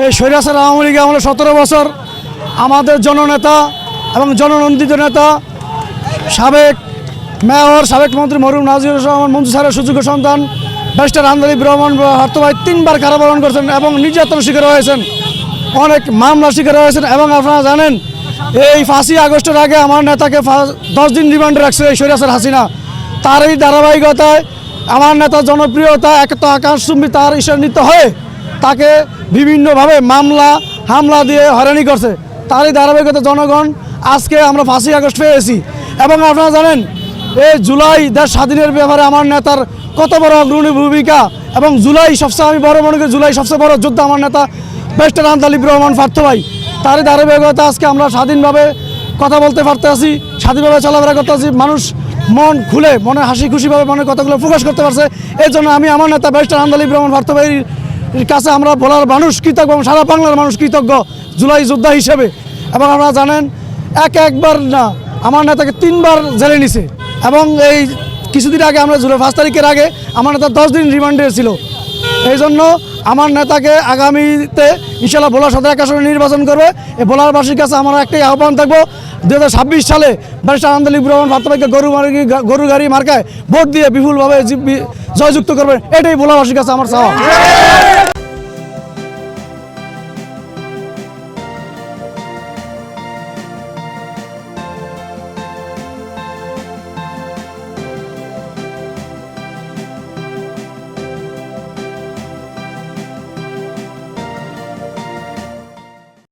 এই সৈরাসের আওয়ামী লীগে আমাদের সতেরো বছর আমাদের জননেতা এবং জননন্দিত নেতা সাবেক মেয়র, সাবেক মন্ত্রী মরুম নাজির রহমান, মন্ত্রী স্যারের সুযোগ্য সন্তান, ব্যারিস্টার আন্দালি ব্রহ্মণ হর্তভাই তিনবার কারাবরণ করেছেন এবং নির্যাতন শিকার হয়েছেন। অনেক মামলা শিকার হয়েছেন এবং আপনারা জানেন, এই ফাঁসি আগস্টের আগে আমার নেতাকে দশ দিন রিমান্ডে রাখছে এই সৈরাসের হাসিনা। তার এই ধারাবাহিকতায় আমার নেতার জনপ্রিয়তা এক তো আকাশচুম্বী তার ঈশান্বিত হয়ে তাকে বিভিন্নভাবে মামলা, হামলা দিয়ে হয়রানি করছে। তারই ধারাবাহিকতা জনগণ আজকে আমরা ফাঁসি আগস্ট পেয়েছি। এবং আপনারা জানেন এই জুলাই দেশ স্বাধীনের ব্যাপারে আমার নেতার কত বড় অগ্রণী ভূমিকা। এবং জুলাই সবচেয়ে, আমি বড় মনে করি জুলাই সবচেয়ে বড় যোদ্ধা আমার নেতা বেস্টার আন্তালিব রহমান পার্থ ভাই। তারই ধারাবাহিকতা আজকে আমরা স্বাধীনভাবে কথা বলতে পারতে আছি, স্বাধীনভাবে চলাফেরা করতে আছি। মানুষ মন খুলে মনে হাসি খুশিভাবে মনে কথাগুলো প্রকাশ করতে পারছে। এই জন্য আমি আমার নেতা বেস্টার আন্দালিব রহমান পার্থ ভাইয়ের কাছে আমরা বলার মানুষ কৃতজ্ঞ এবং সারা বাংলার মানুষ কৃতজ্ঞ জুলাই যোদ্ধা হিসেবে। এবং আপনারা জানেন, এক একবার না, আমার নেতাকে তিনবার জেলে নিছে। এবং এই কিছুদিন আগে আমরা জুলাই পাঁচ তারিখের আগে আমার নেতা দশ দিন রিমান্ডে ছিল। এই জন্য আমার নেতাকে আগামীতে ইনশাল্লাহ বোলার সদর এক নির্বাচন করবে। এই বোলারবাসীর কাছে আমার একটাই আহ্বান থাকব দু হাজার ছাব্বিশ সালে ব্যারিস্টার আনন্দ রহমান ভাত্তাবাইকে গরু গরু গাড়ি মার্কায় ভোট দিয়ে বিপুলভাবে জয়যুক্ত করবে। এটাই বোলারবাসীর কাছে আমার চাওয়া।